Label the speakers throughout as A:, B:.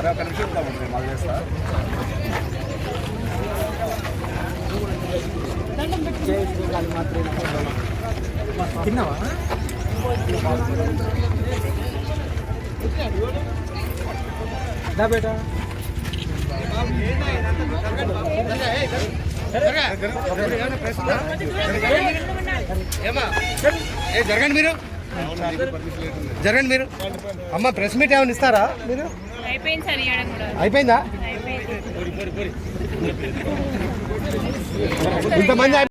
A: అరే ఒక నిమిషం ఉంటాము నేను మళ్ళీ చేస్తా.
B: తిన్నావా? దా బేటా.
C: ఏ జరగండి మీరు. జరగండి మీరు. అమ్మ ప్రెస్ మీట్ ఏమైనా ఇస్తారా మీరు?
D: అయిపోయిందా
C: ఇంతమంది ఇవ్వడం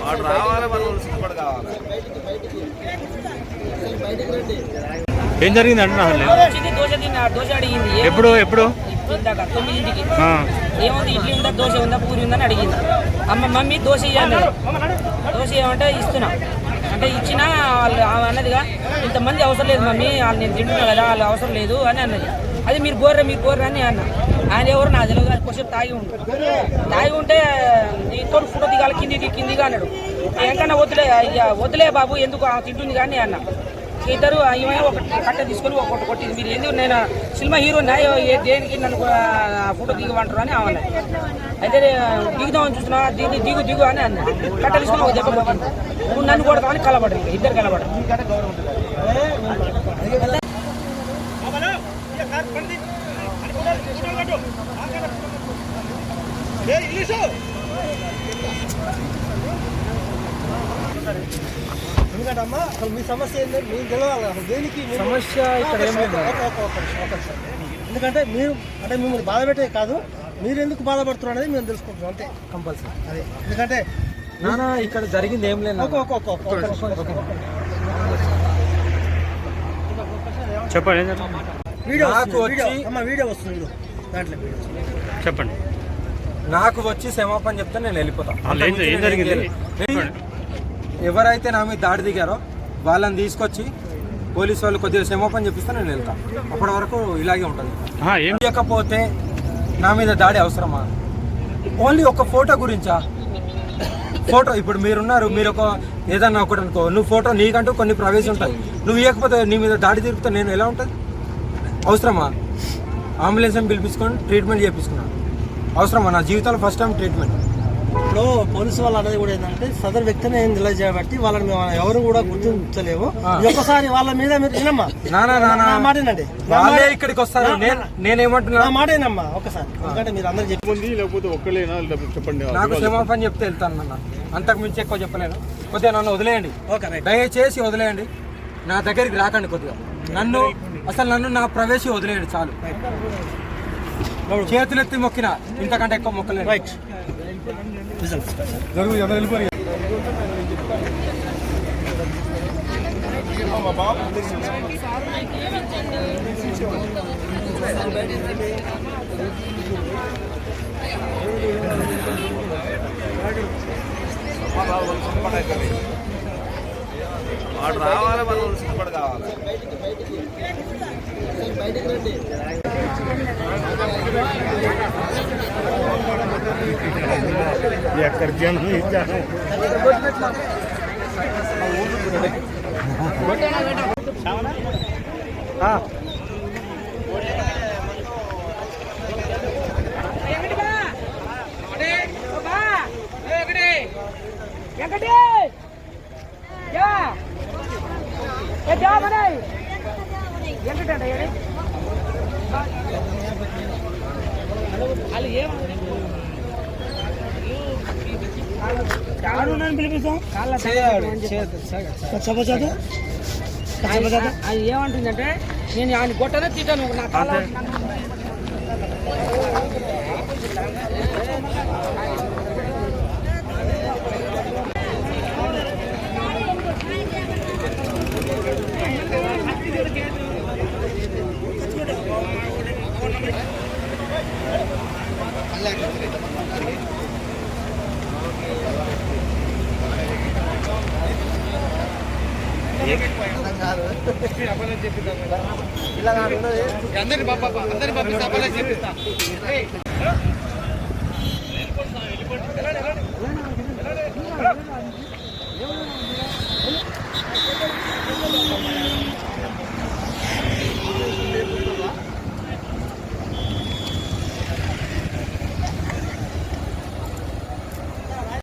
A: వాడు రావాలి మనం సిద్ధపడి కావాలి.
E: ఏం జరిగిందంటే అంటున్నా
F: దోశ అడిగింది.
E: ఎప్పుడు ఎప్పుడు?
F: ఇందాక తొమ్మిదింటికి.
E: ఆ,
F: ఏముంది ఇడ్లీ ఉందా దోశ ఉందా పూరి ఉందని అడిగింది. అమ్మ మమ్మీ దోశ ఇవ్వండి దోశ ఇవ్వమంటే ఇస్తున్నా. అంటే ఇచ్చినా వాళ్ళు అన్నదిగా ఇంతమంది అవసరం లేదు మమ్మీ వాళ్ళు నేను తింటున్నా కదా వాళ్ళు అవసరం లేదు అని అన్నది. అది మీరు బోర్రా మీరు బోర్రా అని అన్న. ఆయన ఎవరు నా తెలియదు అది కొంచెం తాగి ఉంటాడు తాగి ఉంటే నీతో ఫోటో దిగాలి కిందికి కిందిగా అన్నాడు. ఏంకన్నా వదిలే వదిలే బాబు ఎందుకు తింటుంది కానీ అన్న. ఇద్దరు ఈమె ఒక కట్ట తీసుకొని ఒకటి కొట్టింది. మీరు ఎందుకు నేను సినిమా హీరో దేనికి నన్ను ఫోటో దిగమంటారు అని ఆమె అయితే దిగుదామని చూస్తున్నా దిగు దిగు దిగు అని అన్న. కట్ట తీసుకొని ఒక దెబ్బ నువ్వు నన్ను కొడతామని కలబడి ఇద్దరు కలబడి
B: ఎందుకంటే అమ్మా అసలు మీ సమస్య ఏంటో మీకు తెలవాలి అసలు దేనికి మీరు-
E: సమస్య ఇక్కడ ఏం లేదు.
B: ఒక- ఒక- ఒక నిమిషం, ఒక నిమిషం. ఎందుకంటే మీరు అంటే మిమ్మల్ని బాధ పెట్టే కాదు. మీరు ఎందుకు బాధపడుతున్నారు అనేది మేము తెలుసుకుంటున్నాం. అంతే. కంపల్సరీ. అదే. ఎందుకంటే
E: నానా ఇక్కడ జరిగింది ఏం లేదు
B: ఒక ఒక ఒక ఒక- ఒక నిమిషం, ఒక నిమిషం.
E: చెప్పండి ఏం?
B: వీడియో
E: నాకు
B: వస్తుంది, వీడియో.
E: వచ్చి-
B: అమ్మ వీడియో వస్తుంది. దాంట్లో వీడియో వస్తుంది.
E: చెప్పండి.
G: నాకు వచ్చి క్షమాపణ చెప్తే నేను వెళ్ళిపోతా.
E: అసలు ఏం ఏం జరిగింది?
G: ఎవరైతే నా మీద దాడి దిగారో వాళ్ళని తీసుకొచ్చి పోలీసు వాళ్ళు కొద్దిగా క్షమాపణ చెప్పిస్తే నేను వెళ్తా. అప్పటి వరకు ఇలాగే ఉంటుంది.
E: ఏం
G: ఇవ్వకపోతే నా మీద దాడి అవసరమా? ఓన్లీ ఒక ఫోటో గురించా? ఫోటో ఇప్పుడు మీరున్నారు మీరు ఒక ఏదన్నా ఒకటి అనుకో. నువ్వు ఫోటో నీకంటూ కొన్ని ప్రవేశం ఉంటుంది నువ్వు ఇవ్వకపోతే నీ మీద దాడి తిరిగితే నేను ఎలా ఉంటుంది అవసరమా? అంబులెన్స్ పిలిపించుకొని ట్రీట్మెంట్ చేయించుకున్నాను అవసరమా? నా జీవితంలో ఫస్ట్ టైం ట్రీట్మెంట్
B: ఇప్పుడు పోలీసు వాళ్ళు అనేది కూడా ఏంటంటే సదరు వ్యక్తిని ఏం నిలవ చేయబట్టి వాళ్ళని మేము ఎవరు కూడా గుర్తించలేము ఈ ఒక్కసారి వాళ్ళ మీద మీరు వినమ్మా.
G: నానా నానా.
B: నా మాట వినండి. నా
G: వాళ్ళే
B: మాట-
G: ఇక్కడికి వస్తారు. నేనేమంటున్నా?
B: నా మాట వినమ్మా ఒకసారి ఎందుకంటే మీరు అందరు చెప్పి
A: మంది లేకపోతే ఒక్కలేనా చెప్పండి.
G: నాకు క్షమాపణ చెప్తే వెళ్తాను నాన్న. అంతకు మించి ఎక్కువ చెప్పలేను. కొద్దిగా నన్ను వదిలేయండి.
B: Okay right.
G: దయచేసి వదిలేయండి. నా దగ్గరికి రాకండి కొద్దిగా. నన్ను అసలు నన్ను నా ప్రవేశం వదిలేయండి చాలు. చేతులెత్తి మొక్కిన ఇంతకంటే ఎక్కువ మొక్కలేదు
B: రైట్. రిజల్ట్స్
A: వాడు రావాలి మనం సిద్ధపడి కావాలి
F: या कर्जन ही जानो हाँ। ಅಲ್ಲಿ ಏನು ఏమంటుందంటే నేను ఆయన కొట్టనే తిట్టాను నా కాళ్ళ
C: అందరిని బాబా అందరిని పంపిస్తా అప్పలే చేపిస్తా